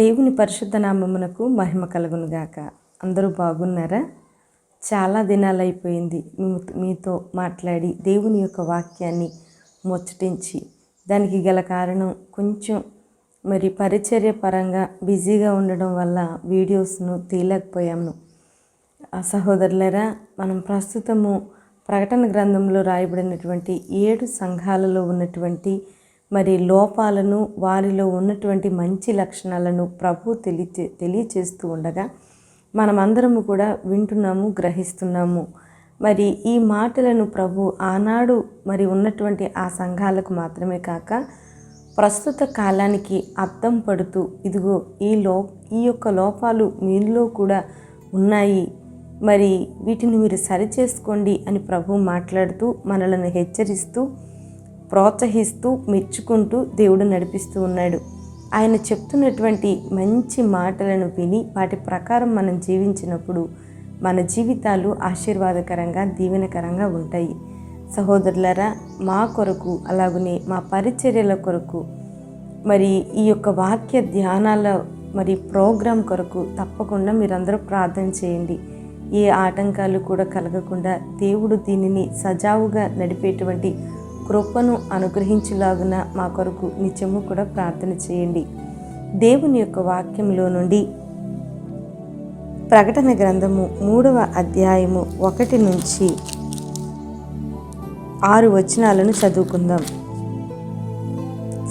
దేవుని పరిశుద్ధ నామమునకు మహిమ కలుగునుగాక అందరూ బాగున్నారా? చాలా దినాలు అయిపోయింది. మీతో మాట్లాడి దేవుని యొక్క వాక్యాన్ని ముచ్చటించి దానికి గల కారణం కొంచెం మరి పరిచర్య పరంగా బిజీగా ఉండడం వల్ల వీడియోస్ను తీయలేకపోయాము సహోదరులరా మనం ప్రస్తుతము ప్రకటన గ్రంథంలో రాయబడినటువంటి ఏడు సంఘాలలో ఉన్నటువంటి మరి లోపాలను వారిలో ఉన్నటువంటి మంచి లక్షణాలను ప్రభు తెలియచే తెలియచేస్తూ ఉండగా మనమందరము కూడా వింటున్నాము గ్రహిస్తున్నాము. మరి ఈ మాటలను ప్రభు ఆనాడు మరి ఉన్నటువంటి ఆ సంఘాలకు మాత్రమే కాక ప్రస్తుత కాలానికి అర్థం పడుతూ ఇదిగో ఈ లో ఈ యొక్క లోపాలు మీలో కూడా ఉన్నాయి. మరి వీటిని మీరు సరిచేసుకోండి అని ప్రభు మాట్లాడుతూ మనలను హెచ్చరిస్తూ ప్రోత్సహిస్తూ మెచ్చుకుంటూ దేవుడు నడిపిస్తూ ఉన్నాడు. ఆయన చెప్తున్నటువంటి మంచి మాటలను విని వాటి ప్రకారం మనం జీవించినప్పుడు మన జీవితాలు ఆశీర్వాదకరంగా దీవెనకరంగా ఉంటాయి. సహోదరులరా మా కొరకు అలాగనే మా పరిచర్యల కొరకు మరి ఈ యొక్క వాక్య ధ్యానాల మరి ప్రోగ్రాం కొరకు తప్పకుండా మీరందరూ ప్రార్థన చేయండి. ఏ ఆటంకాలు కూడా కలగకుండా దేవుడు దీనిని సజావుగా నడిపేటువంటి కృపను అనుగ్రహించులాగున మా కొరకు నిత్యము కూడా ప్రార్థన చేయండి. దేవుని యొక్క వాక్యంలో నుండి ప్రకటన గ్రంథము మూడవ అధ్యాయము ఒకటి నుంచి ఆరు వచనాలను చదువుకుందాం.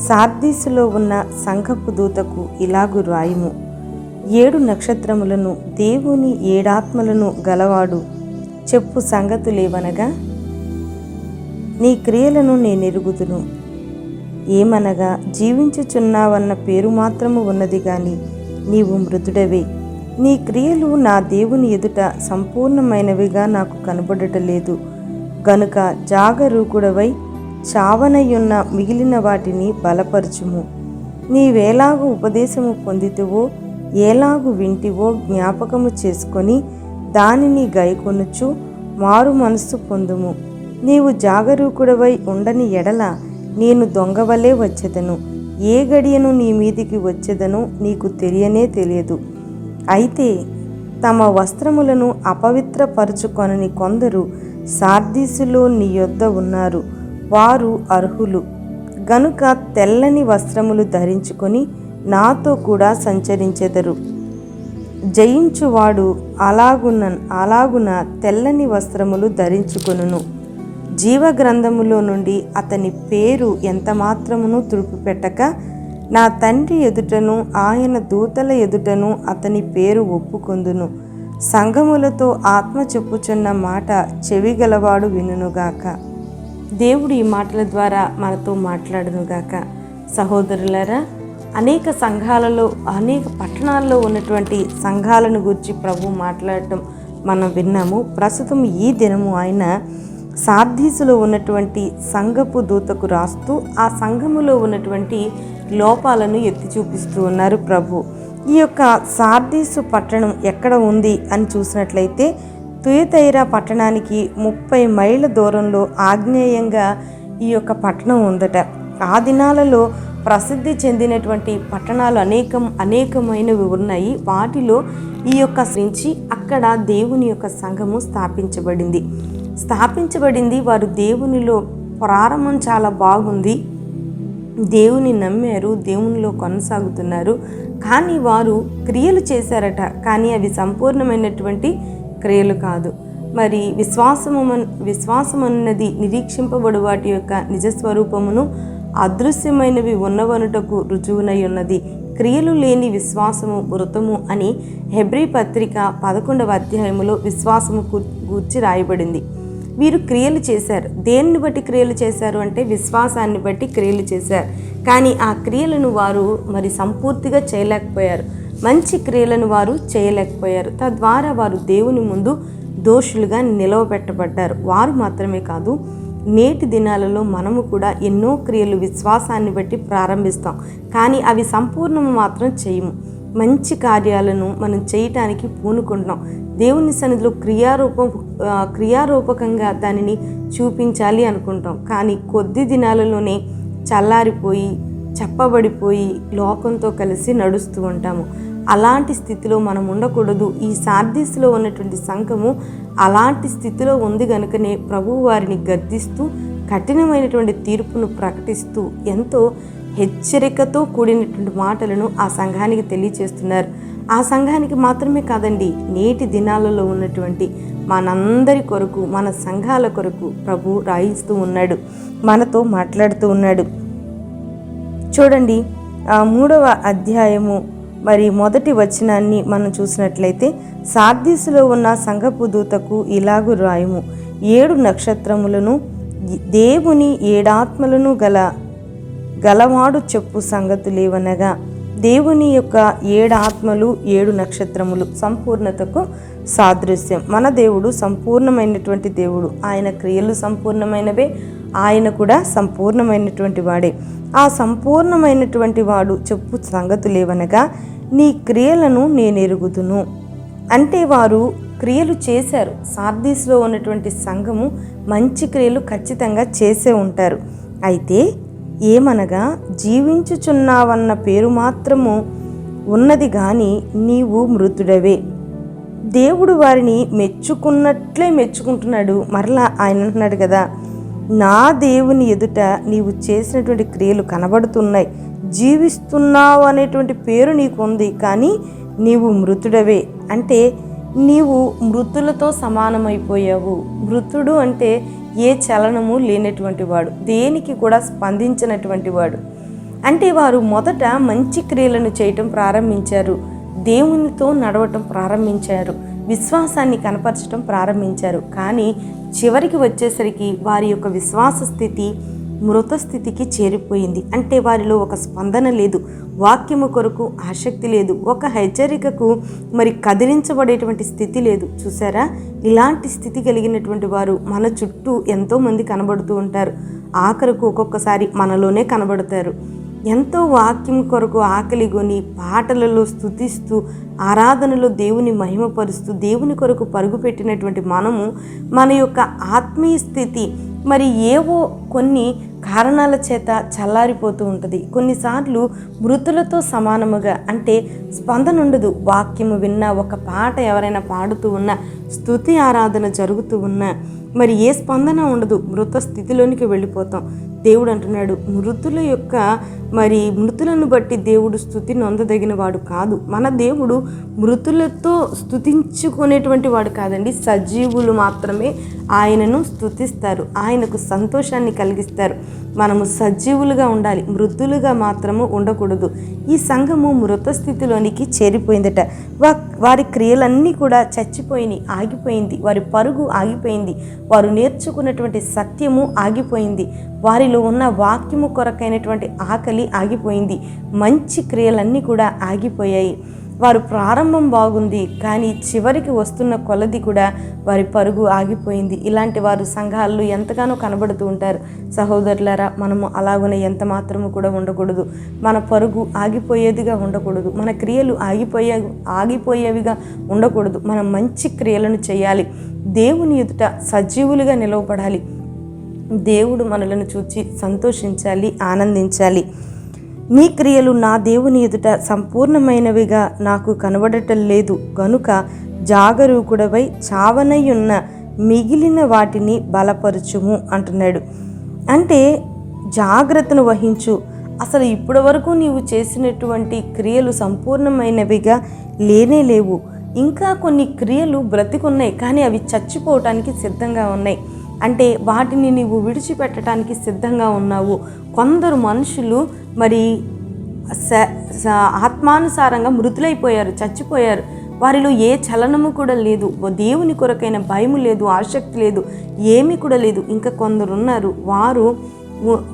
సార్దీసులో ఉన్న సంఘపు దూతకు ఇలాగు రాయుము. ఏడు నక్షత్రములను దేవుని ఏడాత్మలను గలవాడు. చెప్పు సంగతులేవనగా నీ క్రియలను నేనెరుగుదును ఏమనగా జీవించుచున్నావన్న పేరు మాత్రము ఉన్నది గాని నీవు మృదుడవే నీ క్రియలు నా దేవుని ఎదుట సంపూర్ణమైనవిగా నాకు కనబడటలేదు. గనుక జాగరూకుడవై చావనయున్న మిగిలిన వాటిని బలపరచుము. నీవేలాగు ఉపదేశము పొందితివో ఏలాగు వింటివో జ్ఞాపకము చేసుకొని దానిని గైకొనుచు మారు మనస్సు పొందుము. నీవు జాగరూకుడవై ఉండని ఎడల నేను దొంగవలే వచ్చెదను. ఏ గడియను నీ మీదికి వచ్చేదనో నీకు తెలియనే తెలియదు. అయితే తమ వస్త్రములను అపవిత్రపరుచుకొనని కొందరు సార్దీసులో నీ యొద్ద ఉన్నారు. వారు అర్హులు. గనుక తెల్లని వస్త్రములు ధరించుకొని నాతో కూడా సంచరించెదరు. జయించువాడు అలాగున అలాగున తెల్లని వస్త్రములు ధరించుకొనును. జీవగ్రంథములో నుండి అతని పేరు ఎంతమాత్రమును తుడిపిపెట్టక నా తండ్రి ఎదుటను ఆయన దూతల ఎదుటను అతని పేరు ఒప్పుకొందును. సంఘములతో ఆత్మ చెప్పుచున్న మాట చెవిగలవాడు వినునుగాక. దేవుడు ఈ మాటల ద్వారా మనతో మాట్లాడునుగాక. సహోదరులరా అనేక సంఘాలలో అనేక పట్టణాల్లో ఉన్నటువంటి సంఘాలను గురించి ప్రభు మాట్లాడటం మనం విన్నాము. ప్రస్తుతం ఈ దినము ఆయన సార్ధీసులో ఉన్నటువంటి సంఘపు దూతకు రాస్తూ ఆ సంఘములో ఉన్నటువంటి లోపాలను ఎత్తి చూపిస్తూ ఉన్నారు ప్రభు. ఈ యొక్క సార్దీసు పట్టణం ఎక్కడ ఉంది అని చూసినట్లయితే తుయతైరా పట్టణానికి ముప్పై మైళ్ళ దూరంలో ఆగ్నేయంగా ఈ యొక్క పట్టణం ఉందట. ఆ దినాలలో ప్రసిద్ధి చెందినటువంటి పట్టణాలు అనేకం అనేకమైనవి ఉన్నాయి. వాటిలో ఈ యొక్క నుంచి అక్కడ దేవుని యొక్క సంఘము స్థాపించబడింది. స్థాపించబడింది వారు దేవునిలో ప్రారంభం చాలా బాగుంది. దేవుని నమ్మారు దేవునిలో కొనసాగుతున్నారు. కానీ వారు క్రియలు చేశారట. కానీ అవి సంపూర్ణమైనటువంటి క్రియలు కాదు. మరి విశ్వాసము విశ్వాసం అన్నది నిరీక్షింపబడు వాటి యొక్క నిజస్వరూపమును అదృశ్యమైనవి ఉన్నవనుటకు రుజువునై ఉన్నది. క్రియలు లేని విశ్వాసము మృతము అని హెబ్రీ పత్రిక పదకొండవ అధ్యాయములో విశ్వాసము గు- గూర్చి రాయబడింది. వీరు క్రియలు చేశారు. దేన్ని బట్టి క్రియలు చేశారు అంటే విశ్వాసాన్ని బట్టి క్రియలు చేశారు. కానీ ఆ క్రియలను వారు మరి సంపూర్తిగా చేయలేకపోయారు. మంచి క్రియలను వారు చేయలేకపోయారు. తద్వారా వారు దేవుని ముందు దోషులుగా నిలవబెట్టబడ్డారు. వారు మాత్రమే కాదు నేటి దినాలలో మనము కూడా ఎన్నో క్రియలు విశ్వాసాన్ని బట్టి ప్రారంభిస్తాం. కానీ అవి సంపూర్ణము మాత్రం చేయము. మంచి కార్యాలను మనం చేయటానికి పూనుకుంటున్నాం. దేవుని సన్నిధిలో క్రియారూపం క్రియారూపకంగా దానిని చూపించాలి అనుకుంటాం కానీ కొద్ది దినాలలోనే చల్లారిపోయి చెప్పబడిపోయి లోకంతో కలిసి నడుస్తూ ఉంటాము. అలాంటి స్థితిలో మనం ఉండకూడదు. ఈ సార్దీస్లో ఉన్నటువంటి సంఘము అలాంటి స్థితిలో ఉంది కనుకనే ప్రభువు వారిని గద్దిస్తూ కఠినమైనటువంటి తీర్పును ప్రకటిస్తూ ఎంతో హెచ్చరికతో కూడినటువంటి మాటలను ఆ సంఘానికి తెలియచేస్తున్నారు. ఆ సంఘానికి మాత్రమే కాదండి నేటి దినాలలో ఉన్నటువంటి మనందరి కొరకు మన సంఘాల కొరకు ప్రభు రాయిస్తూ ఉన్నాడు మనతో మాట్లాడుతూ ఉన్నాడు. చూడండి ఆ మూడవ అధ్యాయము మరి మొదటి వచనాన్ని మనం చూసినట్లయితే సార్దీసులో ఉన్న సంఘపు దూతకు ఇలాగు రాయము. ఏడు నక్షత్రములను దేవుని ఏడాత్మలను గల గలవాడు చెప్పు సంగతులేవనగా దేవుని యొక్క ఏడు ఆత్మలు ఏడు నక్షత్రములు సంపూర్ణతకు సాదృశ్యం. మన దేవుడు సంపూర్ణమైనటువంటి దేవుడు. ఆయన క్రియలు సంపూర్ణమైనవే. ఆయన కూడా సంపూర్ణమైనటువంటి వాడే. ఆ సంపూర్ణమైనటువంటి వాడు చెప్పు సంగతులేవనగా నీ క్రియలను నేను ఎరుగుదును అంటే వారు క్రియలు చేశారు. సార్దీస్లో ఉన్నటువంటి సంఘము మంచి క్రియలు ఖచ్చితంగా చేసే ఉంటారు. అయితే ఏమనగా జీవించుచున్నావన్న పేరు మాత్రము ఉన్నది కానీ నీవు మృతుడవే. దేవుడు వారిని మెచ్చుకున్నట్లే మెచ్చుకుంటున్నాడు. మరలా ఆయన అంటున్నాడు కదా నా దేవుని ఎదుట నీవు చేసినటువంటి క్రియలు కనబడుతున్నాయి. జీవిస్తున్నావు అనేటువంటి పేరు నీకు ఉంది కానీ నీవు మృతుడవే. అంటే నీవు మృతులతో సమానమైపోయావు. మృతుడు అంటే ఏ చలనము లేనటువంటి వాడు దేనికి కూడా స్పందించినటువంటి వాడు. అంటే వారు మొదట మంచి క్రియలను చేయటం ప్రారంభించారు. దేవునితో నడవటం ప్రారంభించారు. విశ్వాసాన్ని కనపరచడం ప్రారంభించారు. కానీ చివరికి వచ్చేసరికి వారి యొక్క విశ్వాస స్థితి మృత స్థితికి చేరిపోయింది. అంటే వారిలో ఒక స్పందన లేదు. వాక్యము కొరకు ఆసక్తి లేదు. ఒక హెచ్చరికకు మరి కదిలించబడేటువంటి స్థితి లేదు. చూసారా ఇలాంటి స్థితి కలిగినటువంటి వారు మన చుట్టూ ఎంతోమంది కనబడుతూ ఉంటారు. ఆఖరకు ఒక్కొక్కసారి మనలోనే కనబడతారు. ఎంతో వాక్యం కొరకు ఆకలిగొని పాటలలో స్థుతిస్తూ ఆరాధనలో దేవుని మహిమపరుస్తూ దేవుని కొరకు పరుగుపెట్టినటువంటి మనము మన యొక్క ఆత్మీయ స్థితి మరి ఏవో కొన్ని కారణాల చేత చల్లారిపోతూ ఉంటుంది. కొన్నిసార్లు మృతులతో సమానముగా అంటే స్పందన ఉండదు వాక్యము విన్న ఒక పాట ఎవరైనా పాడుతూ ఉన్నా స్థుతి ఆరాధన జరుగుతూ ఉన్నా మరి ఏ స్పందన ఉండదు. మృత స్థితిలోనికి వెళ్ళిపోతాం. దేవుడు అంటున్నాడు మృతుల యొక్క మరి మృతులను బట్టి దేవుడు స్థుతి నొందదగిన వాడు కాదు. మన దేవుడు మృతులతో స్థుతించుకునేటువంటి వాడు కాదండి. సజీవులు మాత్రమే ఆయనను స్థుతిస్తారు ఆయనకు సంతోషాన్ని కలిగిస్తారు. మనము సజీవులుగా ఉండాలి మృతులుగా మాత్రము ఉండకూడదు. ఈ సంఘము మృత స్థితిలోనికి చేరిపోయిందట. వా వారి క్రియలన్నీ కూడా చచ్చిపోయినాయి ఆగిపోయింది. వారి పరుగు ఆగిపోయింది. వారు నేర్చుకున్నటువంటి సత్యము ఆగిపోయింది. వారిలో ఉన్న వాక్యము కొరకైనటువంటి ఆకలి ఆగిపోయింది. మంచి క్రియలన్నీ కూడా ఆగిపోయాయి. వారు ప్రారంభం బాగుంది కానీ చివరికి వస్తున్న కొలది కూడా వారి పరుగు ఆగిపోయింది. ఇలాంటి వారు సంఘాల్లో ఎంతగానో కనబడుతూ ఉంటారు. సహోదరులారా మనము అలాగనే ఎంత మాత్రము కూడా ఉండకూడదు. మన పరుగు ఆగిపోయేదిగా ఉండకూడదు. మన క్రియలు ఆగిపోయే ఆగిపోయేవిగా ఉండకూడదు. మనం మంచి క్రియలను చేయాలి. దేవుని ఎదుట సజీవులుగా నిలవబడాలి. దేవుడు మనలను చూచి సంతోషించాలి ఆనందించాలి. మీ క్రియలు నా దేవుని ఎదుట సంపూర్ణమైనవిగా నాకు కనబడటం లేదు. గనుక జాగరూకుడవై చావనయున్న మిగిలిన వాటిని బలపరచుము అంటున్నాడు. అంటే జాగ్రత్తను వహించు. అసలు ఇప్పటి వరకు నీవు చేసినటువంటి క్రియలు సంపూర్ణమైనవిగా లేనే లేవు. ఇంకా కొన్ని క్రియలు బ్రతికున్నాయి. కానీ అవి చచ్చిపోవటానికి సిద్ధంగా ఉన్నాయి. అంటే వాటిని నీవు విడిచిపెట్టడానికి సిద్ధంగా ఉన్నావు. కొందరు మనుషులు మరి స- ఆత్మానుసారంగా మృతులైపోయారు చచ్చిపోయారు. వారిలో ఏ చలనము కూడా లేదు. దేవుని కొరకైన భయము లేదు ఆసక్తి లేదు ఏమీ కూడా లేదు. ఇంకా కొందరు ఉన్నారు వారు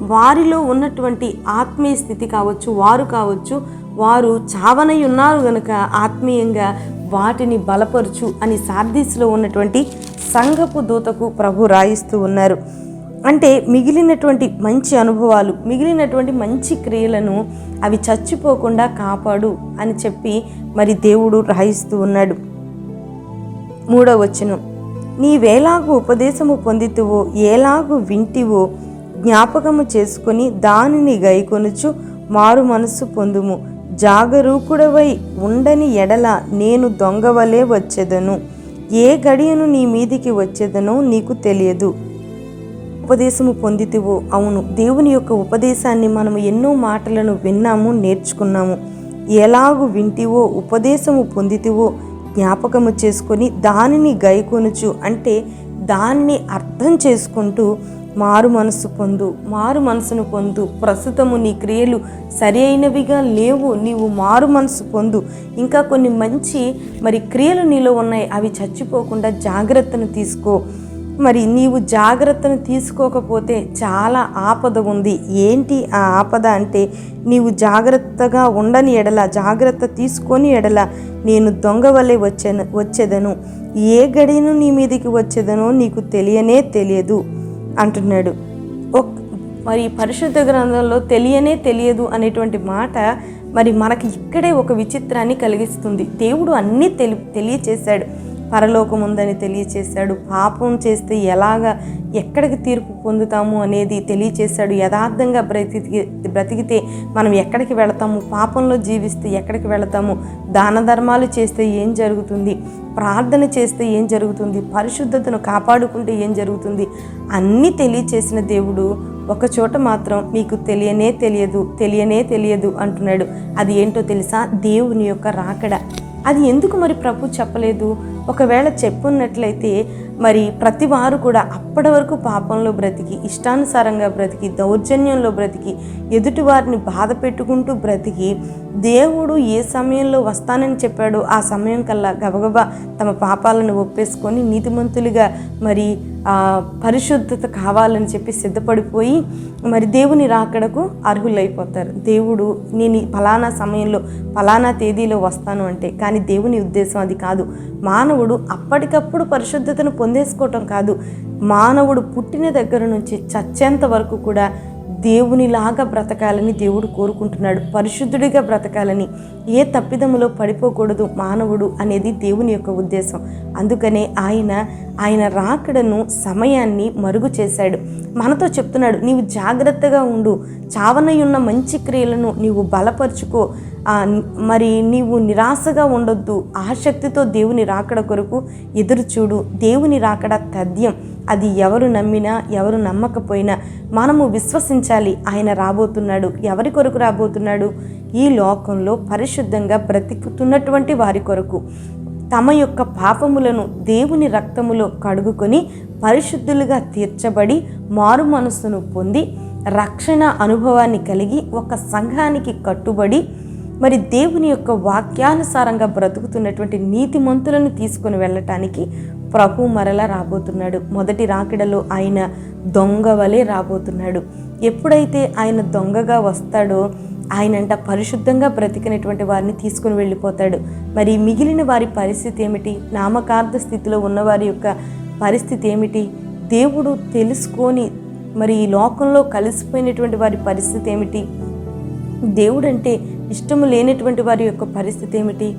వారిలో ఉన్నటువంటి ఆత్మీయ స్థితి కావచ్చు వారు కావచ్చు వారు చావనై ఉన్నారు గనుక ఆత్మీయంగా వాటిని బలపరచు అని సార్దీస్లో ఉన్నటువంటి సంఘపు దూతకు ప్రభు రాయిస్తూ ఉన్నారు. అంటే మిగిలినటువంటి మంచి అనుభవాలు మిగిలినటువంటి మంచి క్రియలను అవి చచ్చిపోకుండా కాపాడు అని చెప్పి మరి దేవుడు రాయిస్తూ ఉన్నాడు. మూడవ వచనం నీవేలాగు ఉపదేశము పొందితువో ఏలాగు వింటివో జ్ఞాపకము చేసుకొని దానిని గైకొనుచు మారు మనస్సు పొందుము. జాగరూకుడవై ఉండని ఎడల నేను దొంగవలే వచ్చేదను. ఏ గడియను నీ మీదికి వచ్చేదనో నీకు తెలియదు. ఉపదేశము పొందితివో? అవును దేవుని యొక్క ఉపదేశాన్ని మనము ఎన్నో మాటలను విన్నాము నేర్చుకున్నాము. ఎలాగు వింటివో ఉపదేశము పొందితివో జ్ఞాపకము చేసుకొని దానిని గైకొనుచు అంటే దాన్ని అర్థం చేసుకుంటూ మారు మనసు పొందు మారు మనసును పొందు. ప్రస్తుతము నీ క్రియలు సరి అయినవిగా లేవు. నీవు మారు మనసు పొందు. ఇంకా కొన్ని మంచి మరి క్రియలు నీలో ఉన్నాయి. అవి చచ్చిపోకుండా జాగ్రత్తను తీసుకో. మరి నీవు జాగ్రత్తను తీసుకోకపోతే చాలా ఆపద ఉంది. ఏంటి ఆ ఆపద అంటే నీవు జాగ్రత్తగా ఉండని ఎడల జాగ్రత్త తీసుకొని ఎడల నేను దొంగ వలె వచ్చాను వచ్చేదను. ఏ గడిను నీ మీదికి వచ్చేదనో నీకు తెలియనే తెలియదు. అంటున్నాడు. ఒక్ మరి పరిశుద్ధ గ్రంథంలో తెలియనే తెలియదు అనేటువంటి మాట మరి మనకి ఇక్కడే ఒక విచిత్రాన్ని కలిగిస్తుంది. దేవుడు అన్నీ తెలి తెలియచేశాడు. పరలోకం ఉందని తెలియచేశాడు. పాపం చేస్తే ఎలాగ ఎక్కడికి తీర్పు పొందుతాము అనేది తెలియచేశాడు. యథార్థంగా బ్రతికి బ్రతికితే మనం ఎక్కడికి వెళతాము? పాపంలో జీవిస్తే ఎక్కడికి వెళతాము? దాన ధర్మాలు చేస్తే ఏం జరుగుతుంది? ప్రార్థన చేస్తే ఏం జరుగుతుంది? పరిశుద్ధతను కాపాడుకుంటే ఏం జరుగుతుంది? అన్నీ తెలియచేసిన దేవుడు ఒక చోట మాత్రం మీకు తెలియనే తెలియదు తెలియనే తెలియదు అంటున్నాడు. అది ఏంటో తెలుసా? దేవుని యొక్క రాకడ. అది ఎందుకు మరి ప్రభు చెప్పలేదు? ఒకవేళ చెప్పున్నట్లయితే మరి ప్రతి వారు కూడా అప్పటి వరకు పాపంలో బ్రతికి ఇష్టానుసారంగా బ్రతికి దౌర్జన్యంలో బ్రతికి ఎదుటి వారిని బాధ పెట్టుకుంటూ బ్రతికి దేవుడు ఏ సమయంలో వస్తానని చెప్పాడో ఆ సమయం కల్లా గబగబా తమ పాపాలను ఒప్పేసుకొని నీతిమంతులుగా మరి పరిశుద్ధత కావాలని చెప్పి సిద్ధపడిపోయి మరి దేవుని రాకడకు అర్హులైపోతారు. దేవుడు నేను ఫలానా సమయంలో ఫలానా తేదీలో వస్తాను అంటే కానీ దేవుని ఉద్దేశం అది కాదు. మానవుడు అప్పటికప్పుడు పరిశుద్ధతను పొందేసుకోవటం కాదు మానవుడు పుట్టిన దగ్గర నుంచి చచ్చేంత వరకు కూడా దేవునిలాగా బ్రతకాలని దేవుడు కోరుకుంటున్నాడు. పరిశుద్ధుడిగా బ్రతకాలని ఏ తప్పిదములో పడిపోకూడదు మానవుడు అనేది దేవుని యొక్క ఉద్దేశం. అందుకనే ఆయన ఆయన రాకడను సమయాన్ని మరుగు చేశాడు. మనతో చెప్తున్నాడు నీవు జాగ్రత్తగా ఉండు. చావనయున్న మంచి క్రియలను నీవు బలపరుచుకో. మరి నీవు నిరాశగా ఉండొద్దు. ఆసక్తితో దేవుని రాకడ కొరకు ఎదురు చూడు. దేవుని రాకడ తథ్యం. అది ఎవరు నమ్మినా ఎవరు నమ్మకపోయినా మనము విశ్వసించాలి. ఆయన రాబోతున్నాడు. ఎవరి కొరకు రాబోతున్నాడు? ఈ లోకంలో పరిశుద్ధంగా బ్రతికుతున్నటువంటి వారి కొరకు. తమ యొక్క పాపములను దేవుని రక్తములో కడుగుకొని పరిశుద్ధులుగా తీర్చబడి మారు మనస్సును పొంది రక్షణ అనుభవాన్ని కలిగి ఒక సంఘానికి కట్టుబడి మరి దేవుని యొక్క వాక్యానుసారంగా బ్రతుకుతున్నటువంటి నీతిమంతులను తీసుకొని వెళ్ళటానికి ప్రభు మరలా రాబోతున్నాడు. మొదటి రాకిడలో ఆయన దొంగ వలె రాబోతున్నాడు. ఎప్పుడైతే ఆయన దొంగగా వస్తాడో ఆయనంట పరిశుద్ధంగా బ్రతికినటువంటి వారిని తీసుకుని వెళ్ళిపోతాడు. మరి మిగిలిన వారి పరిస్థితి ఏమిటి? నామకార్థ స్థితిలో ఉన్నవారి యొక్క పరిస్థితి ఏమిటి? దేవుడు తెలుసుకొని మరి ఈ లోకంలో కలిసిపోయినటువంటి వారి పరిస్థితి ఏమిటి? దేవుడంటే ఇష్టము లేనటువంటి వారి యొక్క పరిస్థితి ఏమిటి?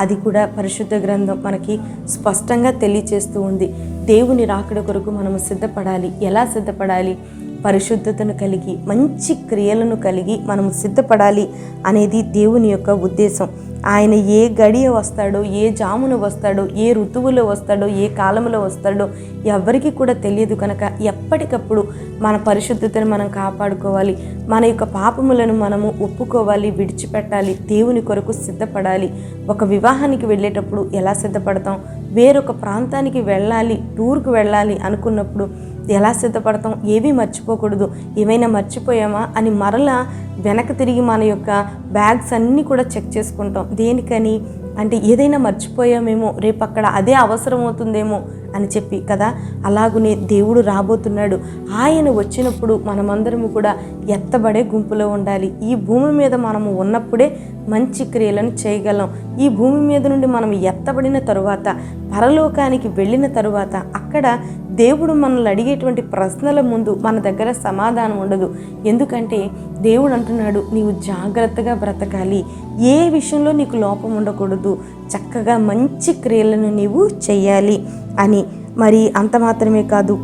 అది కూడా పరిశుద్ధ గ్రంథం మనకి స్పష్టంగా తెలియచేస్తూ ఉంది. దేవుని రాకడ కొరకు మనము సిద్ధపడాలి. ఎలా సిద్ధపడాలి? పరిశుద్ధతను కలిగి మంచి క్రియలను కలిగి మనం సిద్ధపడాలి అనేది దేవుని యొక్క ఉద్దేశం. ఆయన ఏ గడియ వస్తాడో ఏ జామున వస్తాడో ఏ ఋతువులో వస్తాడో ఏ కాలంలో వస్తాడో ఎవరికి కూడా తెలియదు కనుక ఎప్పటికప్పుడు మన పరిశుద్ధతను మనం కాపాడుకోవాలి. మన యొక్క పాపములను మనము ఒప్పుకోవాలి విడిచిపెట్టాలి దేవుని కొరకు సిద్ధపడాలి. ఒక వివాహానికి వెళ్ళేటప్పుడు ఎలా సిద్ధపడతాం? వేరొక ప్రాంతానికి వెళ్ళాలి టూర్కి వెళ్ళాలి అనుకున్నప్పుడు ఎలా సిద్ధపడతాం? ఏవి మర్చిపోకూడదు. ఏమైనా మర్చిపోయామా? అని మరలా వెనక తిరిగి మన యొక్క బ్యాగ్స్ అన్నీ కూడా చెక్ చేసుకుంటాం. దేనికని? అంటే ఏదైనా మర్చిపోయామేమో రేపు అక్కడ అదే అవసరం అవుతుందేమో అని చెప్పి కదా? అలాగునే దేవుడు రాబోతున్నాడు. ఆయన వచ్చినప్పుడు మనమందరము కూడా ఎత్తబడే గుంపులో ఉండాలి. ఈ భూమి మీద మనము ఉన్నప్పుడే మంచి క్రియలను చేయగలం. ఈ భూమి మీద నుండి మనం ఎత్తబడిన తరువాత పరలోకానికి వెళ్ళిన తరువాత అక్కడ దేవుడు మనల్ని అడిగేటువంటి ప్రశ్నల ముందు మన దగ్గర సమాధానం ఉండదు. ఎందుకంటే దేవుడు అంటున్నాడు నీవు జాగ్రత్తగా బ్రతకాలి. ఏ విషయంలో నీకు లోపం ఉండకూడదు చక్కగా మంచి క్రియలను నీవు చెయ్యాలి అని. మరి అంత మాత్రమే కాదు.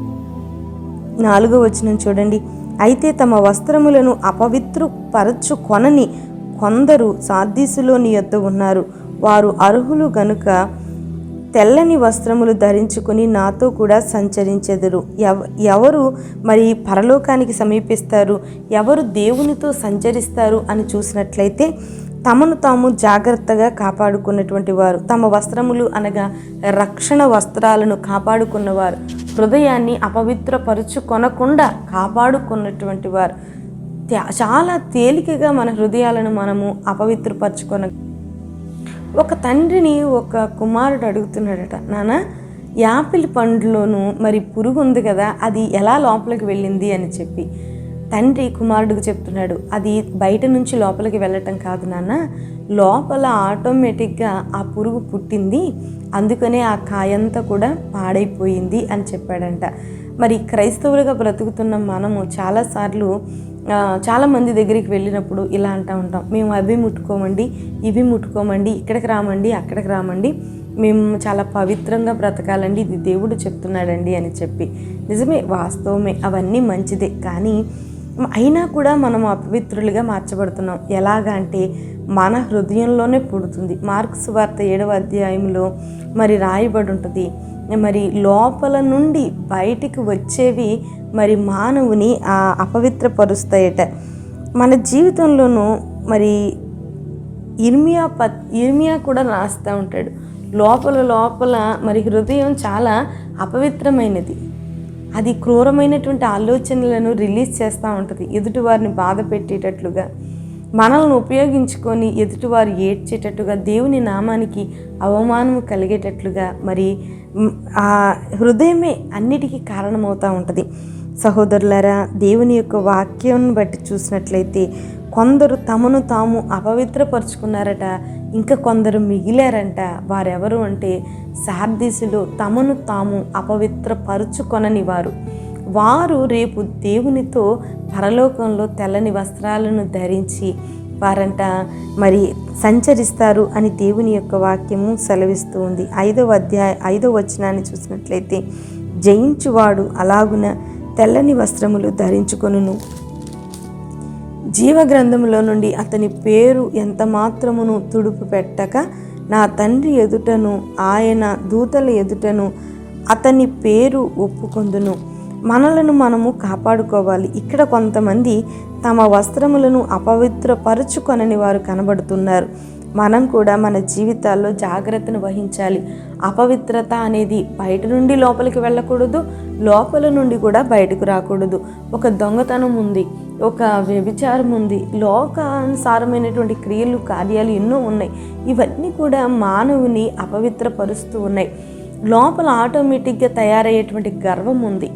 నాలుగో వచనం చూడండి. అయితే తమ వస్త్రములను అపవిత్రపరచు కొనని కొందరు సాద్దీసులోని యొద్ద ఉన్నారు. వారు అర్హులు గనుక తెల్లని వస్త్రములు ధరించుకొని నాతో కూడా సంచరించెదరు. ఎవ ఎవరు మరి పరలోకానికి సమీపిస్తారు? ఎవరు దేవునితో సంచరిస్తారు అని చూసినట్లయితే తమను తాము జాగ్రత్తగా కాపాడుకున్నటువంటి వారు. తమ వస్త్రములు అనగా రక్షణ వస్త్రాలను కాపాడుకున్నవారు. హృదయాన్ని అపవిత్రపరుచుకొనకుండా కాపాడుకున్నటువంటి వారు. త్యా- చాలా తేలికగా మన హృదయాలను మనము అపవిత్రపరచుకొన ఒక తండ్రిని ఒక కుమారుడు అడుగుతున్నాడట నాన్న యాపిల్ పండులోను మరి పురుగు ఉంది కదా అది ఎలా లోపలికి వెళ్ళింది? అని చెప్పి. తండ్రి కుమారుడికి చెప్తున్నాడు అది బయట నుంచి లోపలికి వెళ్ళటం కాదు నాన్న. లోపల ఆటోమేటిక్గా ఆ పురుగు పుట్టింది అందుకనే ఆ కాయంతా కూడా పాడైపోయింది అని చెప్పాడంట. మరి క్రైస్తవులుగా బ్రతుకుతున్న మనము చాలాసార్లు చాలామంది చాలా మంది దగ్గరికి వెళ్ళినప్పుడు ఇలా అంటూ ఉంటాం. మేము అవి ముట్టుకోమండి ఇవి ముట్టుకోమండి ఇక్కడికి రామండి అక్కడికి రామండి మేము చాలా పవిత్రంగా బ్రతకాలండి ఇది దేవుడు చెప్తున్నాడండి అని చెప్పి. నిజమే వాస్తవమే అవన్నీ మంచిదే. కానీ అయినా కూడా మనం అపవిత్రులుగా మార్చబడుతున్నాం. ఎలాగా అంటే మన హృదయంలోనే పుడుతుంది. మార్క్స్ వార్త ఏడవ అధ్యాయంలో మరి రాయబడి ఉంటుంది. మరి లోపల నుండి బయటికి వచ్చేవి మరి మానవుని ఆ అపవిత్రపరుస్తాయట. మన జీవితంలోనూ మరి ఇర్మియా పత్ ఇర్మియా కూడా రాస్తూ ఉంటాడు. లోపల లోపల మరి హృదయం చాలా అపవిత్రమైనది. అది క్రూరమైనటువంటి ఆలోచనలను రిలీజ్ చేస్తూ ఉంటుంది. ఎదుటివారిని బాధ పెట్టేటట్లుగా మనల్ని ఉపయోగించుకొని ఎదుటివారు ఏడ్చేటట్టుగా దేవుని నామానికి అవమానం కలిగేటట్లుగా మరి ఆ హృదయమే అన్నిటికీ కారణమవుతూ ఉంటుంది. సహోదరులారా దేవుని యొక్క వాక్యం బట్టి చూసినట్లయితే కొందరు తమను తాము అపవిత్రపరుచుకున్నారట ఇంకా కొందరు మిగిలారంట. వారెవరు అంటే సార్దీసులు తమను తాము అపవిత్రపరుచుకొనని వారు. వారు రేపు దేవునితో పరలోకంలో తెల్లని వస్త్రాలను ధరించి వారంట మరి సంచరిస్తారు అని దేవుని యొక్క వాక్యము సెలవిస్తూ ఉంది. ఐదవ అధ్యాయ ఐదవ వచనాన్ని చూసినట్లయితే జయించువాడు అలాగున తెల్లని వస్త్రములు ధరించుకొనును. జీవగ్రంథములో నుండి అతని పేరు ఎంత మాత్రమును తుడుపు పెట్టక నా తండ్రి ఎదుటను ఆయన దూతల ఎదుటను అతని పేరు ఒప్పుకొందును. మనలను మనము కాపాడుకోవాలి. ఇక్కడ కొంతమంది తమ వస్త్రములను అపవిత్రపరుచుకొనని వారు కనబడుతున్నారు. మనం కూడా మన జీవితాల్లో జాగ్రత్తను వహించాలి. అపవిత్రత అనేది బయట నుండి లోపలికి వెళ్ళకూడదు లోపల నుండి కూడా బయటకు రాకూడదు. ఒక దొంగతనం ఉంది ఒక వ్యభిచారం ఉంది లోకానుసారమైనటువంటి క్రియలు కార్యాలు ఎన్నో ఉన్నాయి. ఇవన్నీ కూడా మానవుని అపవిత్రపరుస్తూ ఉన్నాయి. లోపల ఆటోమేటిక్గా తయారయ్యేటువంటి గర్వం ఉంది.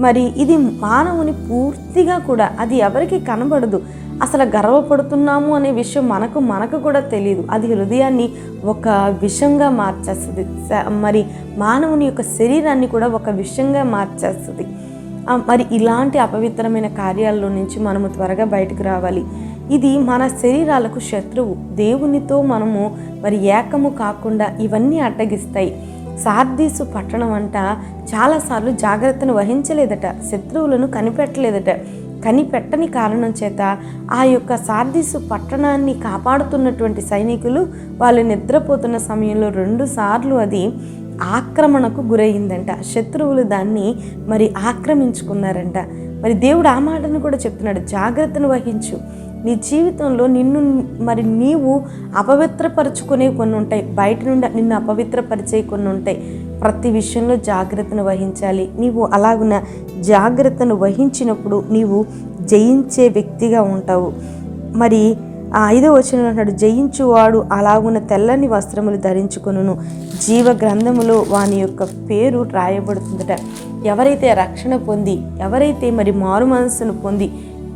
మరి ఇది మానవుని పూర్తిగా కూడా అది ఎవరికి కనబడదు. అసలు గర్వపడుతున్నాము అనే విషయం మనకు మనకు కూడా తెలియదు అది హృదయాన్ని ఒక విషంగా మార్చేస్తుంది. స- మరి మానవుని యొక్క శరీరాన్ని కూడా ఒక విషంగా మార్చేస్తుంది. మరి ఇలాంటి అపవిత్రమైన కార్యాల్లో నుంచి మనము త్వరగా బయటకు రావాలి. ఇది మన శరీరాలకు శత్రువు. దేవునితో మనము మరి ఏకము కాకుండా ఇవన్నీ అడ్డగిస్తాయి. సార్దీసు పట్టణం అంట చాలాసార్లు జాగ్రత్తను వహించలేదట. శత్రువులను కనిపెట్టలేదట. కనిపెట్టని కారణం చేత ఆ యొక్క సార్దిసు పట్టణాన్ని కాపాడుతున్నటువంటి సైనికులు వాళ్ళు నిద్రపోతున్న సమయంలో రెండు సార్లు అది ఆక్రమణకు గురయ్యిందంట శత్రువులు దాన్ని మరి ఆక్రమించుకున్నారంట. మరి దేవుడు ఆ మాటను కూడా చెప్తున్నాడు. జాగ్రత్తను వహించు. నీ జీవితంలో నిన్ను మరి నీవు అపవిత్రపరచుకునే కొన్ని ఉంటాయి. బయట నుండి నిన్ను అపవిత్రపరిచే కొన్ని ఉంటాయి. ప్రతి విషయంలో జాగ్రత్తను వహించాలి. నీవు అలాగున జాగ్రత్తను వహించినప్పుడు నీవు జయించే వ్యక్తిగా ఉంటావు. మరి ఆ ఐదో వచనం అంటాడు జయించువాడు అలాగున తెల్లని వస్త్రములు ధరించుకును జీవ గ్రంథములో వాని యొక్క పేరు రాయబడుతుందట. ఎవరైతే రక్షణ పొంది ఎవరైతే మరి మారు మనస్సును పొంది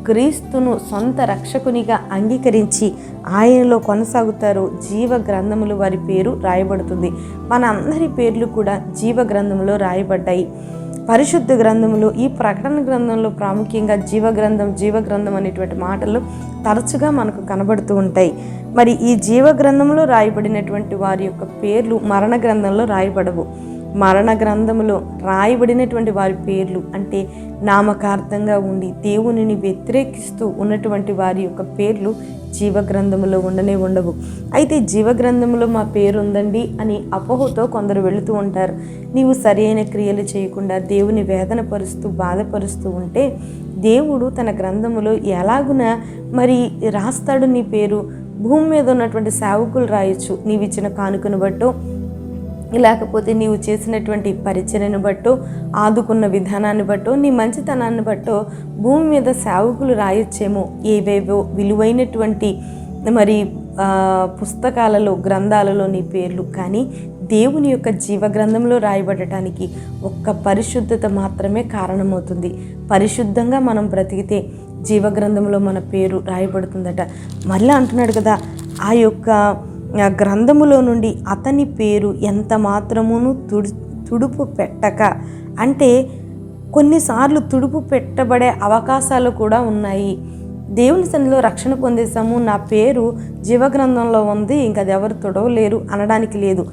క్రీస్తును సొంత రక్షకునిగా అంగీకరించి ఆయనలో కొనసాగుతారో జీవ గ్రంథములు వారి పేరు రాయబడుతుంది. మన అందరి పేర్లు కూడా జీవ గ్రంథంలో రాయబడ్డాయి. పరిశుద్ధ గ్రంథములు ఈ ప్రకటన గ్రంథంలో ప్రాముఖ్యంగా జీవ గ్రంథం జీవ గ్రంథం అనేటువంటి మాటలు తరచుగా మనకు కనబడుతూ ఉంటాయి. మరి ఈ జీవ గ్రంథంలో రాయబడినటువంటి వారి యొక్క పేర్లు మరణ గ్రంథంలో రాయబడవు. మరణ గ్రంథములో రాయబడినటువంటి వారి పేర్లు అంటే నామకార్థంగా ఉండి దేవునిని వ్యతిరేకిస్తూ ఉన్నటువంటి వారి యొక్క పేర్లు జీవ గ్రంథములో ఉండనే ఉండవు. అయితే జీవ గ్రంథములో మా పేరు ఉందండి అని అపోహతో కొందరు వెళుతూ ఉంటారు. నీవు సరైన క్రియలు చేయకుండా దేవుని వేదన పరుస్తూ బాధపరుస్తూ ఉంటే దేవుడు తన గ్రంథములో ఎలాగున మరి రాస్తాడు నీ పేరు? భూమి మీద ఉన్నటువంటి సేవకులు రాయొచ్చు. నీవిచ్చిన కానుకను బట్టో లేకపోతే నీవు చేసినటువంటి పరిచర్యను బట్టో ఆదుకున్న విధానాన్ని బట్టో నీ మంచితనాన్ని బట్టో భూమి మీద సేవకులు రాయొచ్చేమో ఏవేవో విలువైనటువంటి మరి పుస్తకాలలో గ్రంథాలలో నీ పేర్లు. కానీ దేవుని యొక్క జీవ గ్రంథంలో రాయబడటానికి ఒక్క పరిశుద్ధత మాత్రమే కారణమవుతుంది. పరిశుద్ధంగా మనం బ్రతికితే జీవ గ్రంథంలో మన పేరు రాయబడుతుందట. మళ్ళీ అంటున్నాడు కదా ఆ యొక్క గ్రంథములో నుండి అతని పేరు ఎంత మాత్రమును తుడు తుడుపు పెట్టక అంటే కొన్నిసార్లు తుడుపు పెట్టబడే అవకాశాలు కూడా ఉన్నాయి. దేవుని సన్నిలో రక్షణ పొందేశాము. నా పేరు జీవగ్రంథంలో ఉంది. ఇంకా అది ఎవరు తుడవలేరు అనడానికి లేదు.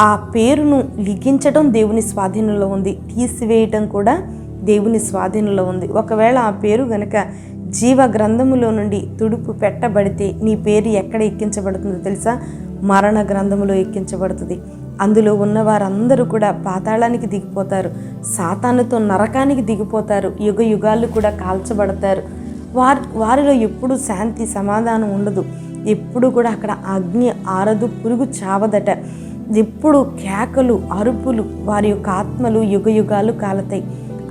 ఆ పేరును లిఖించడం దేవుని స్వాధీనంలో ఉంది. తీసివేయటం కూడా దేవుని స్వాధీనంలో ఉంది. ఒకవేళ ఆ పేరు గనక జీవ గ్రంథములో నుండి తుడుపు పెట్టబడితే నీ పేరు ఎక్కడ ఎక్కించబడుతుందో తెలుసా? మరణ గ్రంథములో ఎక్కించబడుతుంది. అందులో ఉన్న వారందరూ కూడా పాతాళానికి దిగిపోతారు. సాతానుతో నరకానికి దిగిపోతారు. యుగ యుగాలు కూడా కాల్చబడతారు. వారి వారిలో ఎప్పుడు శాంతి సమాధానం ఉండదు. ఎప్పుడు కూడా అక్కడ అగ్ని ఆరదు పురుగు చావదట. ఎప్పుడు కేకలు అరుపులు వారి యొక్క ఆత్మలు యుగ యుగాలు కాలతాయి.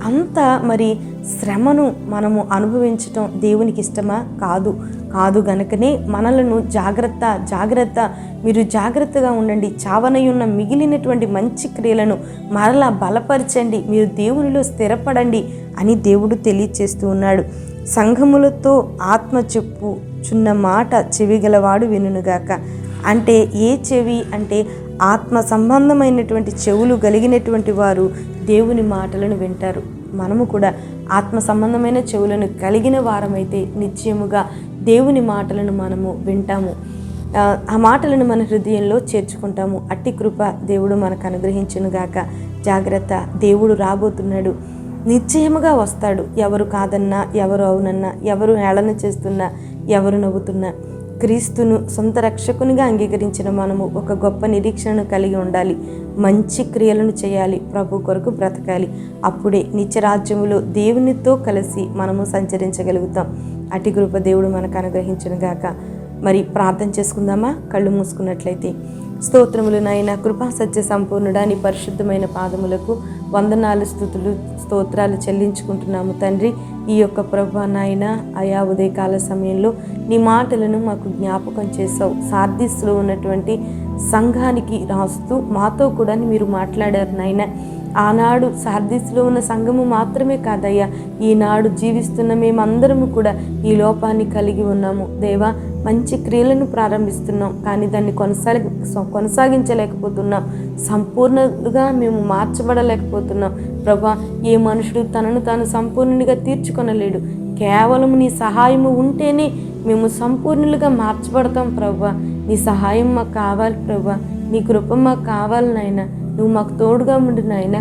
అంత మరి శ్రమను మనము అనుభవించటం దేవునికి ఇష్టమా? కాదు. కాదు గనుకనే మనలను జాగ్రత్త జాగ్రత్త మీరు జాగ్రత్తగా ఉండండి. చావనయున్న మిగిలినటువంటి మంచి క్రియలను మరలా బలపరచండి. మీరు దేవునిలో స్థిరపడండి అని దేవుడు తెలియచేస్తూ ఉన్నాడు. సంఘములతో ఆత్మ చెప్పు చున్న మాట చెవిగలవాడు వినుగాక అంటే ఏ చెవి? అంటే ఆత్మ సంబంధమైనటువంటి చెవులు కలిగినటువంటి వారు దేవుని మాటలను వింటారు. మనము కూడా ఆత్మ సంబంధమైన చెవులను కలిగిన వారమైతే నిశ్చయముగా దేవుని మాటలను మనము వింటాము. ఆ, మాటలను మన హృదయంలో చేర్చుకుంటాము. అట్టి కృప దేవుడు మనకు అనుగ్రహించునుగాక జాగ్రత్త దేవుడు రాబోతున్నాడు. నిశ్చయముగా వస్తాడు. ఎవరు కాదన్నా ఎవరు అవునన్నా ఎవరు హేళన చేస్తున్నా ఎవరు నవ్వుతున్నా. క్రీస్తును సొంత రక్షకునిగా అంగీకరించిన మనము ఒక గొప్ప నిరీక్షణను కలిగి ఉండాలి. మంచి క్రియలను చేయాలి. ప్రభు కొరకు బ్రతకాలి. అప్పుడే నిత్యరాజ్యములో దేవునితో కలిసి మనము సంచరించగలుగుతాం. అటి కృప దేవుడు మనకు అనుగ్రహించునుగాక మరి ప్రార్థన చేసుకుందామా? కళ్ళు మూసుకున్నట్లయితే. స్తోత్రములు నాయన కృపా సత్య సంపూర్ణుడా నీ పరిశుద్ధమైన పాదములకు వందనాలు స్థుతులు స్తోత్రాలు చెల్లించుకుంటున్నాము తండ్రి. ఈ యొక్క ప్రభా నాయన అయా ఉదయకాల సమయంలో నీ మాటలను మాకు జ్ఞాపకం చేసావు సార్దిస్లో ఉన్నటువంటి సంఘానికి రాస్తూ మాతో కూడా మీరు మాట్లాడారు నాయన. ఆనాడు సార్దిస్లో ఉన్న సంఘము మాత్రమే కాదయ్యా ఈనాడు జీవిస్తున్న మేమందరము కూడా ఈ లోపాన్ని కలిగి ఉన్నాము. దేవా మంచి క్రియలను ప్రారంభిస్తున్నాం కానీ దాన్ని కొనసాగి కొనసాగించలేకపోతున్నాం. సంపూర్ణంగా మేము మార్చబడలేకపోతున్నాం. ప్రభా ఏ మనుషుడు తనను తాను సంపూర్ణునిగా తీర్చుకొనలేడు. కేవలం నీ సహాయము ఉంటేనే మేము సంపూర్ణులుగా మార్చబడతాం ప్రభా. నీ సహాయం మాకు కావాలి ప్రభా. నీ కృప మాకు కావాలి నాయన. నువ్వు మాకు తోడుగా ఉండు నాయన.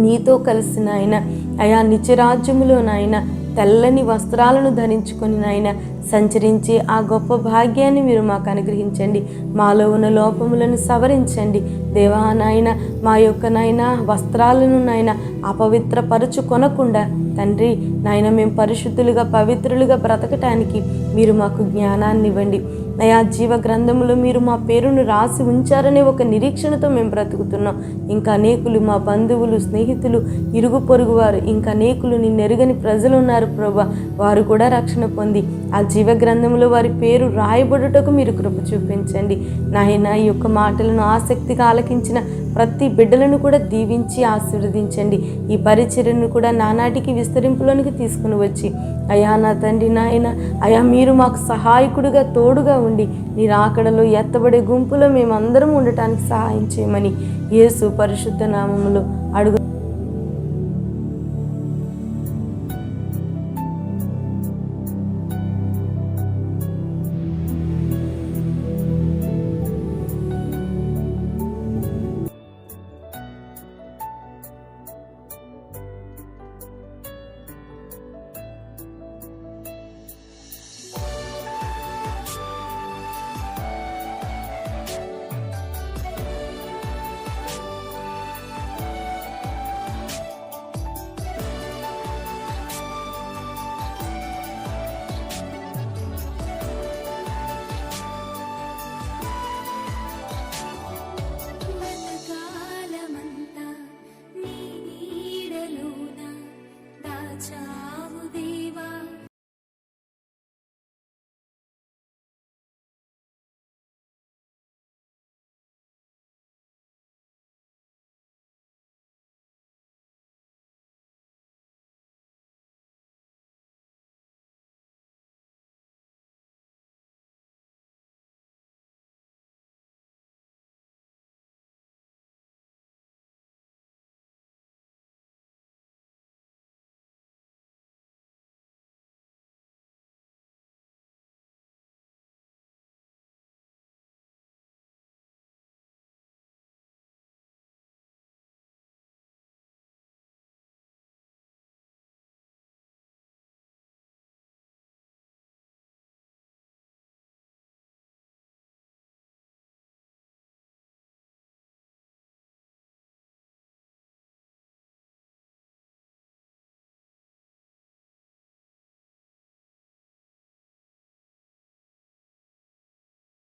నీతో కలిసి నాయన. అయా నిత్యరాజ్యములో నాయన. తెల్లని వస్త్రాలను ధరించుకొని నాయన. సంచరించి ఆ గొప్ప భాగ్యాన్ని మీరు మాకు అనుగ్రహించండి. మాలో ఉన్న లోపములను సవరించండి. దేవా నాయన మా యొక్క నాయన వస్త్రాలను నాయన అపవిత్రపరచు కొనకుండా తండ్రి నాయన మేము పరిశుద్ధులుగా పవిత్రులుగా బ్రతకటానికి మీరు మాకు జ్ఞానాన్ని ఇవ్వండి. అయా జీవ గ్రంథములో మీరు మా పేరును రాసి ఉంచారనే ఒక నిరీక్షణతో మేము బ్రతుకుతున్నాం. ఇంకా అనేకులు మా బంధువులు స్నేహితులు ఇరుగు పొరుగు వారు ఇంకా అనేకులు నిన్నెరుగని ప్రజలు ఉన్నారు ప్రభా. వారు కూడా రక్షణ పొంది ఆ జీవ గ్రంథంలో వారి పేరు రాయబడుటకు మీరు కృప చూపించండి. నాయన ఈ యొక్క మాటలను ఆసక్తిగా ఆలకించిన ప్రతి బిడ్డలను కూడా దీవించి ఆశీర్వదించండి. ఈ పరిచర్యను కూడా నానాటికి విస్తరింపులోనికి తీసుకుని వచ్చి అయా నా తండ్రి నాయన అయా మీరు మాకు సహాయకుడిగా తోడుగా ఉండి నీ రాకడలో ఎత్తబడే గుంపులో మేమందరం ఉండటానికి సహాయం చేయమని యేసు పరిశుద్ధ నామములో అడుగు